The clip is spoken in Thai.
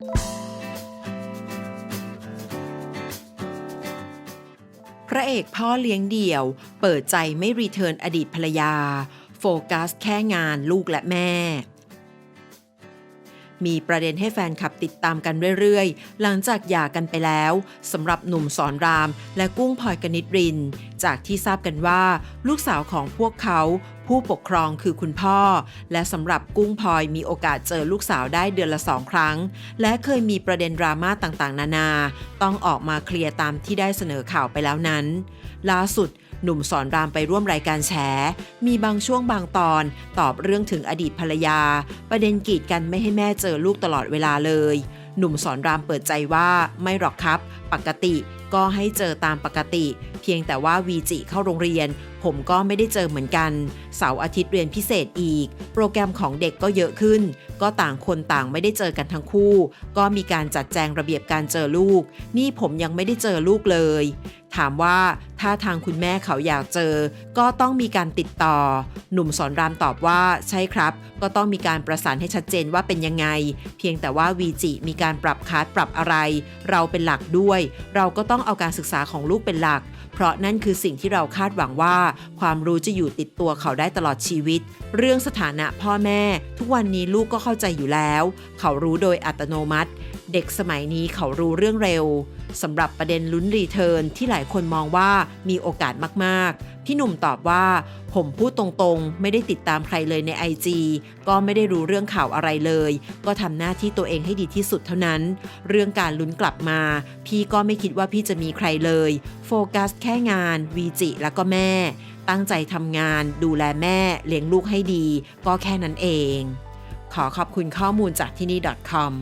พระเอกพ่อเลี้ยงเดี่ยว เปิดใจไม่รีเทิร์นอดีตภรรยา โฟกัสแค่งานลูกและแม่ มีประเด็นให้แฟนคลับติดตามกันเรื่อยๆ หลังจากหย่ากันไปแล้วสำหรับหนุ่มสอนราม และกุ้งพลอยกนิดริน จากที่ทราบกันว่า ลูกสาวของพวกเขาผู้ปกครองคือคุณพ่อ และสำหรับกุ้งพลอยมีโอกาสเจอลูกสาวได้เดือนละสองครั้ง และเคยมีประเด็นดราม่าต่างๆ นานา ต้องออกมาเคลียร์ตามที่ได้เสนอข่าวไปแล้วนั้น ล่าสุด หนุ่มสอนรามไปร่วมรายการแฉ มีบางช่วงบางตอน ตอบเรื่องถึงอดีตภรรยา ประเด็นกีดกันไม่ให้แม่เจอลูกตลอดเวลาเลย หนุ่มสอนรามเปิดใจว่าไม่หรอกครับ ปกติก็ให้เจอตามปกติ เพียงแต่ว่าวีจิเข้าโรงเรียน ผมก็ไม่ได้เจอเหมือนกัน เสาร์อาทิตย์เรียนพิเศษอีก โปรแกรมของเด็กก็เยอะขึ้น ก็ต่างคนต่างไม่ได้เจอกันทั้งคู่ ก็มีการจัดแจงระเบียบการเจอลูก นี่ผมยังไม่ได้เจอลูกเลย ถามว่า ถ้าทางคุณแม่เขาอยากเจอ ก็ต้องมีการติดต่อ หนุ่มสอนรามตอบว่าใช่ครับ ก็ต้องมีการประสานให้ชัดเจนว่าเป็นยังไง เพียงแต่ว่าวีจิมีการปรับคัดปรับอะไร เราเป็นหลักด้วย เราก็ต้องเอาการศึกษาของลูกเป็นหลัก เพราะนั่นคือสิ่งที่เราคาดหวังว่า ความรู้จะอยู่ติดตัวเขาได้ตลอดชีวิต เรื่องสถานะพ่อแม่ ทุกวันนี้ลูกก็เข้าใจอยู่แล้ว เขารู้โดยอัตโนมัติ เด็กสมัยนี้เขารู้เรื่องเร็ว สำหรับประเด็นลุ้นรีเทิร์นที่หลายคนมองว่ามีโอกาสมากๆ พี่หนุ่มตอบว่า ผมพูดตรงๆ ไม่ได้ติดตามใครเลยใน IG ก็ไม่ได้รู้เรื่องข่าวอะไรเลย ก็ทำหน้าที่ตัวเองให้ดีที่สุดเท่านั้น เรื่องการลุ้นกลับมา พี่ก็ไม่คิดว่าพี่จะมีใครเลย โฟกัสแค่งานวีจิแล้วก็แม่ ตั้งใจทำงาน ดูแลแม่เลี้ยงลูกให้ดี ก็แค่นั้นเอง ขอขอบคุณข้อมูลจากที่นี่ .com